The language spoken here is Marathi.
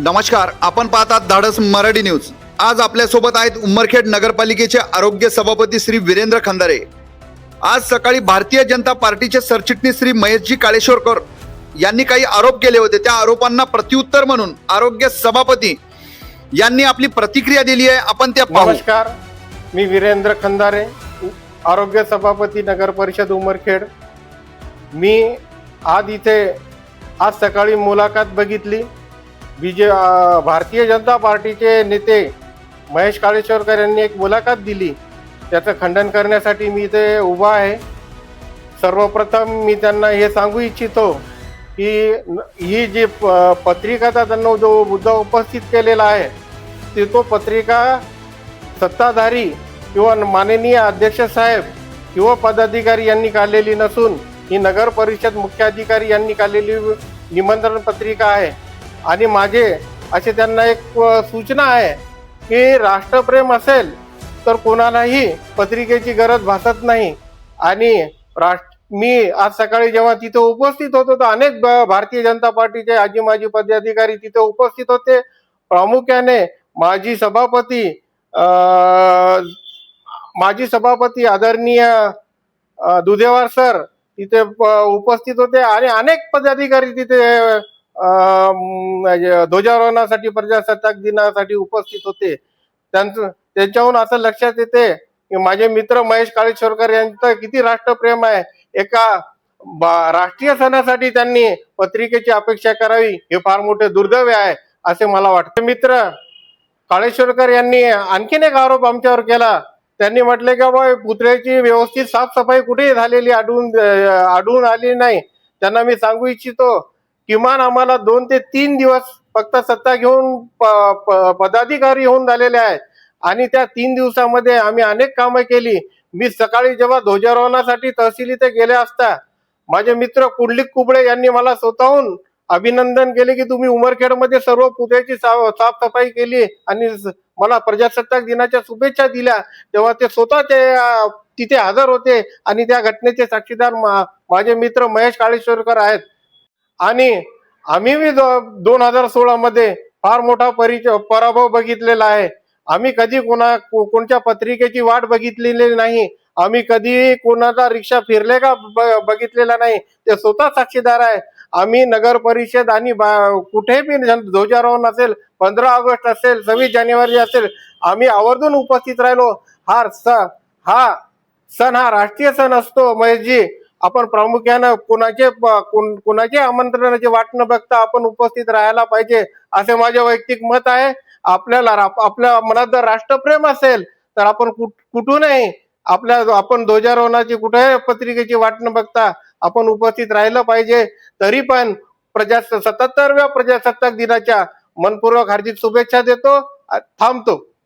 नमस्कार आपण पाहतात धाडस मराठी न्यूज. आज आपल्यासोबत आहेत उमरखेड नगरपालिकेचे आरोग्य सभापती श्री वीरेंद्र खंदारे. आज सकाळी भारतीय जनता पार्टीचे सरचिटणीस श्री महेशजी काळेश्वरकर यांनी काही आरोप केले होते. त्या आरोपांना प्रत्युत्तर म्हणून आरोग्य सभापती यांनी आपली प्रतिक्रिया दिली आहे. आपण त्या नमस्कार मी वीरेंद्र खंदारे आरोग्य सभापती नगर परिषद उमरखेड. मी आज इथे आज सकाळी मुलाखत बघितली. बीजे जे भारतीय जनता पार्टीचे नेते महेश काळेश्वरकर यांनी एक मुलाखत दिली. त्याचं खंडन करण्यासाठी मी इथे उभा आहे. सर्वप्रथम मी त्यांना हे सांगू इच्छितो की न- ही जी प- पत्रिकाचा त्यांना जो मुद्दा उपस्थित केलेला आहे ते तो पत्रिका सत्ताधारी किंवा माननीय अध्यक्ष साहेब किंवा पदाधिकारी यांनी काढलेली नसून ही नगर परिषद मुख्याधिकारी यांनी काढलेली निमंत्रण पत्रिका आहे. आणि माझे असे त्यांना एक सूचना आहे की राष्ट्रप्रेम असेल तर कोणालाही पत्रिकेची गरज भासत नाही. आणि राष्ट्र मी आज सकाळी जेव्हा तिथे उपस्थित होतो तर अनेक भारतीय जनता पार्टीचे आजी माजी पदाधिकारी तिथे उपस्थित होते. प्रामुख्याने माजी सभापती माजी सभापती आदरणीय दुधेवार सर तिथे उपस्थित होते आणि अनेक पदाधिकारी तिथे म्हणजे ध्वजारोहणासाठी प्रजासत्ताक दिनासाठी उपस्थित होते. त्यांचं त्यांच्याहून असं लक्षात येते की माझे मित्र महेश काळेश्वरकर यांचं किती राष्ट्रप्रेम आहे. एका बा- राष्ट्रीय सणासाठी त्यांनी पत्रिकेची अपेक्षा करावी. हे फार मोठे दुर्दैव आहे असे मला वाटते. मित्र काळेश्वरकर यांनी आणखीन एक आरोप आमच्यावर केला. त्यांनी म्हटले की बाबा पुतळ्याची व्यवस्थित साफसफाई कुठेही झालेली आढळून आढळून आली नाही. त्यांना मी सांगू इच्छितो किमान आम्हाला दोन ते तीन दिवस फक्त सत्ता घेऊन प- पदाधिकारी होऊन झालेले आहेत. आणि त्या तीन दिवसामध्ये आम्ही अनेक कामं केली. मी सकाळी जेव्हा ध्वजारोहणासाठी तहसील इथे गेले असता माझे मित्र कुंडलिक कुबळे यांनी मला स्वतःहून अभिनंदन केले की तुम्ही उमरखेडमध्ये सर्व पुतळ्याची सा- साफसफाई केली आणि मला प्रजासत्ताक दिनाच्या शुभेच्छा दिल्या. तेव्हा ते स्वतः ते तिथे हजर होते आणि त्या घटनेचे साक्षीदार मा- माझे मित्र महेश काळेश्वरकर आहेत. आणि आम्ही बी दोन हजार सोळा मध्ये फार मोठा परिचय पराभव बघितलेला आहे. आम्ही कधी कोणा कोणत्या पत्रिकेची वाट बघितलेली नाही. आम्ही कधी कोणाचा रिक्षा फिरले का ब- बघितलेला नाही. ते स्वतः साक्षीदार आहे. आम्ही नगर परिषद आणि बा- कुठेही बी ध्वजारोहण असेल पंधरा ऑगस्ट असेल सव्वीस जानेवारी असेल आम्ही आवर्जून उपस्थित राहिलो. हा स- हा सण हा राष्ट्रीय सण असतो महेशजी. आपण प्रामुख्यानं कोणाचे कोणाचे आमंत्रणाची वाट न बघता आपण उपस्थित राहायला पाहिजे असे माझे वैयक्तिक मत आहे. आपल्याला आपल्या मनात जर राष्ट्रप्रेम असेल तर आपण कुठ- कुठूनही आपल्या आपण ध्वजारोहणाची कुठे पत्रिकेची वाट न बघता आपण उपस्थित राहिलं पाहिजे. तरी पण प्रजा सत्याहत्तरव्या प्रजासत्ताक दिनाच्या मनपूर्वक हार्दिक शुभेच्छा देतो. थांबतो.